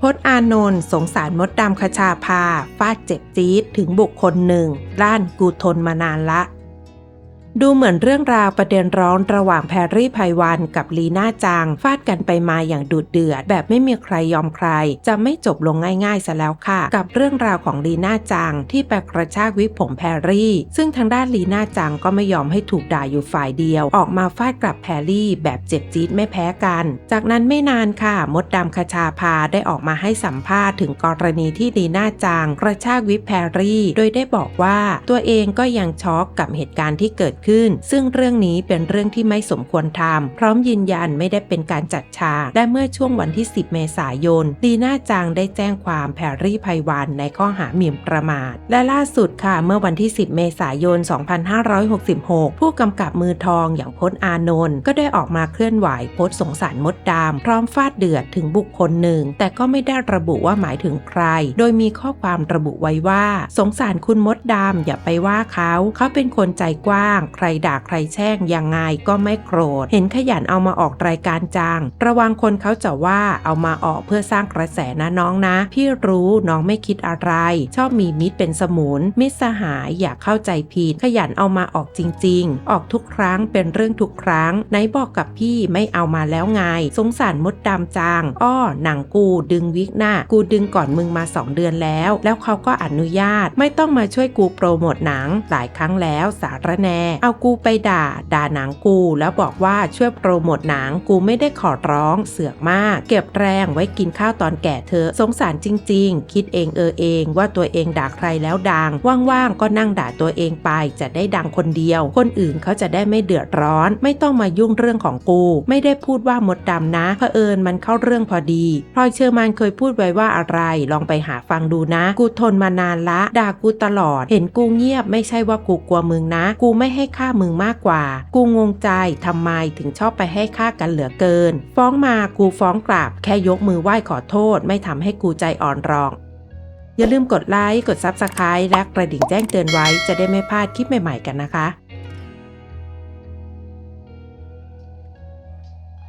พจน์อานนท์สงสารมดดำคชาภาฟาดเจ็บจี๊ดถึงบุคคลหนึ่ง ด้านกูทนมานานละ ดูเหมือนเรื่องราวประเด็นร้อนระหว่างแพรรี่ไพวันกับลีน่าจัง ฟาดกันไปมาอย่างดุเดือด แบบไม่มีใครยอมใคร จะไม่จบลงง่ายๆซะแล้วค่ะ กับเรื่องราวของลีน่าจัง ที่ไปกระชากวิกผมแพรรี่ ซึ่งทางด้านลีน่าจังก็ไม่ยอมให้ถูกด่าอยู่ฝ่ายเดียว ออกมาฟาดกลับแพรรี่ แบบเจ็บจี๊ดไม่แพ้กัน จากนั้นไม่นานค่ะ มดดำคชาพาได้ออกมาให้สัมภาษณ์ถึงกรณีที่ลีน่าจัง กระชากวิกแพรรี่ โดยได้บอกว่าตัวเองก็ยังช็อกกับเหตุการณ์ที่เกิดขึ้น ซึ่งเรื่องนี้เป็นเรื่องที่ไม่สมควรทำพร้อมยืนยันไม่ได้เป็นการจัดฉากและเมื่อช่วงวันที่ 10 เมษายนลีน่าจังได้แจ้งความแพรรี่ไพวันในข้อหาหมิ่นประมาท และล่าสุดค่ะเมื่อวันที่ 10 เมษายน 2566 ผู้กำกับมือทองอย่างพจน์อานนท์ก็ได้ออกมาเคลื่อนไหวโพสต์สงสารมดดำพร้อมฟาดเดือดถึงบุคคลหนึ่ง แต่ก็ไม่ได้ระบุว่าหมายถึงใคร โดยมีข้อความระบุไว้ว่า สงสารคุณมดดำอย่าไปว่าเขา เขาเป็นคนใจกว้างใครด่าใครแช่งยังไงก็ไม่โกรธ เห็นขยันเอามาออกรายการจัง ระวังคนเขาจะว่าเอามาออกเพื่อสร้างกระแสนะน้องนะ พี่รู้น้องไม่คิดอะไร ชอบมีมิตรเป็นสมุน มิตรสหายอย่าเข้าใจผิด ขยันเอามาออกจริง ๆ ออกทุกครั้งเป็นเรื่องทุกครั้ง ไหนบอกกับพี่ไม่เอามาแล้วไง สงสารมดดำจังอ้อหนังกูดึงวิกหน้า กูดึงก่อนมึงมาสองเดือนแล้ว แล้วเขาก็อนุญาตไม่ต้องมาช่วยกูโปรโมทหนังหลายครั้งแล้วสารแนเอากูไปด่า ด่าหนังกูแล้วบอกว่าช่วยโปรโมทหนังกูไม่ได้ขอร้องเสือกมาก เก็บแรงไว้กินข้าวตอนแก่เธอสงสารจริง ๆ คิดเองเออเองว่าตัวเองด่าใครแล้วดัง ว่างๆก็นั่งด่าตัวเองไปจะได้ดังคนเดียว คนอื่นเขาจะได้ไม่เดือดร้อน ไม่ต้องมายุ่งเรื่องของกู ไม่ได้พูดว่ามดดำนะเผอิญมันเข้าเรื่องพอดีพลอยเชอร์มานเคยพูดไว้ว่าอะไร ลองไปหาฟังดูนะ กูทนมานานละ ด่ากูตลอด เห็นกูเงียบไม่ใช่ว่ากูกลัวมึงนะ กูไม่ให้ค่ามึงมากกว่า กูงงใจทำไมถึงชอบไปให้ค่ากันเหลือเกิน ฟ้องมากูฟ้องกลับ แค่ยกมือไหว้ขอโทษ ไม่ทำให้กูใจอ่อนรอง อย่าลืมกดไลค์ กด Subscribe และกระดิ่งแจ้งเตือนไว้จะได้ไม่พลาดคลิปใหม่ๆกันนะคะ